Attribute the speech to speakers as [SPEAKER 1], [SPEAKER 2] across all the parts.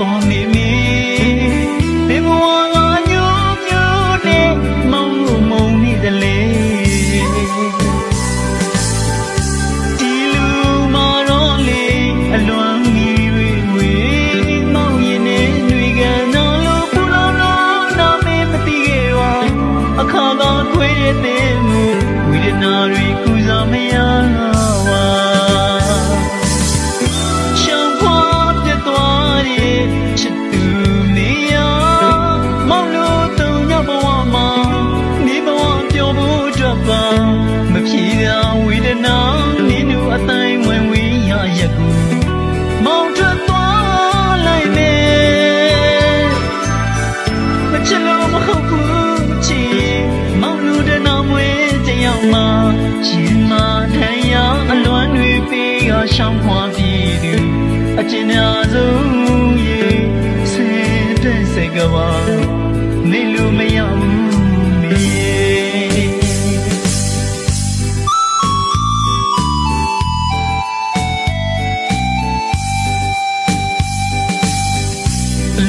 [SPEAKER 1] on me.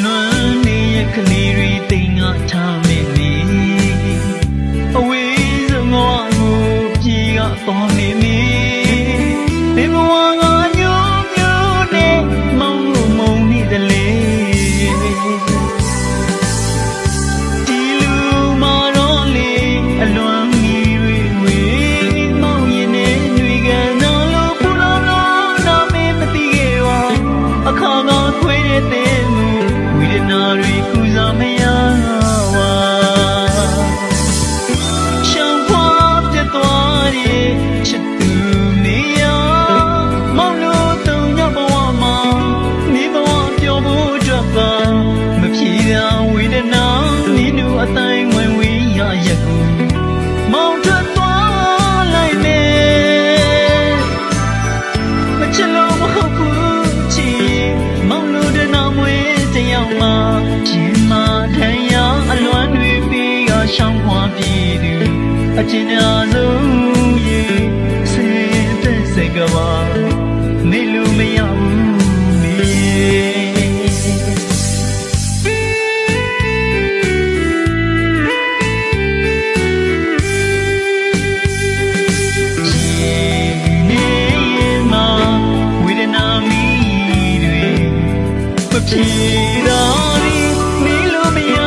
[SPEAKER 1] လွန်နေရကလေးတွေတိမ်ငါထား မွေတယောက်မှာကျင်းမာတန်ရာအလွမ်းတွေပေးကရှောင်းခွာပြည်သူအချင်းများဆုံးရေစေတဲ့စကဘာမေလူမရ ဖြေတော်ဒီနီလိုမရ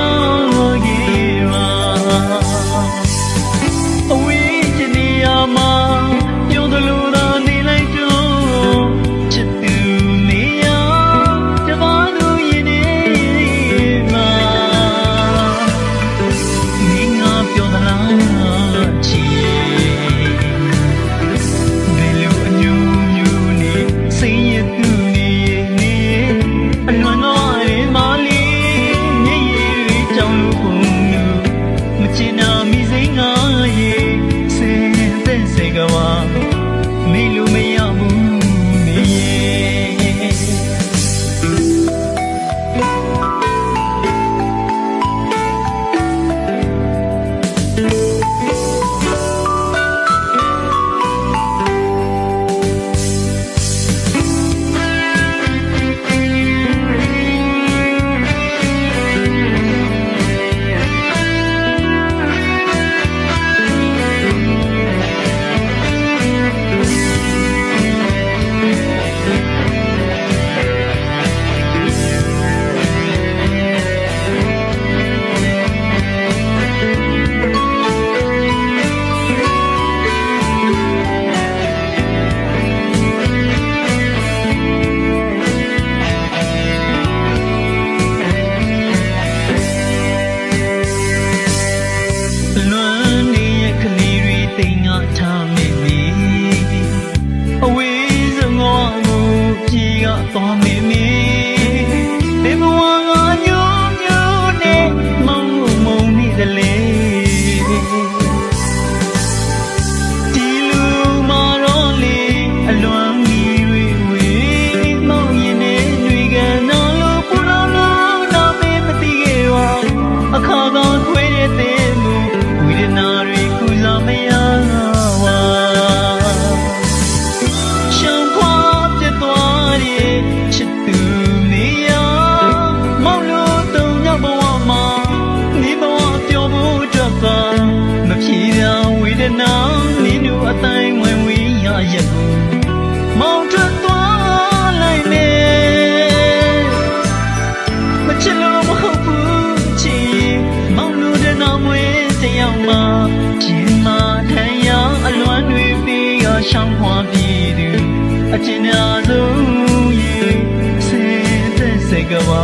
[SPEAKER 1] က်စကပါ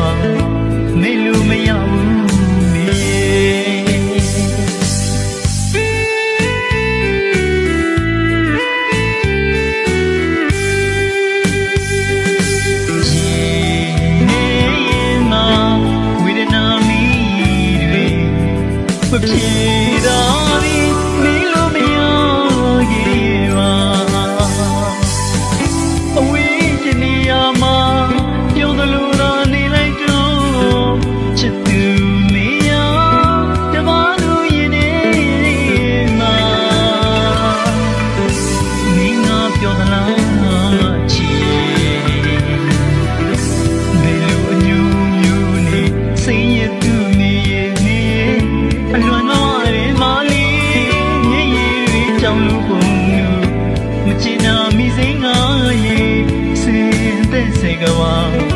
[SPEAKER 1] မေလူမရဘူးမေ take a walk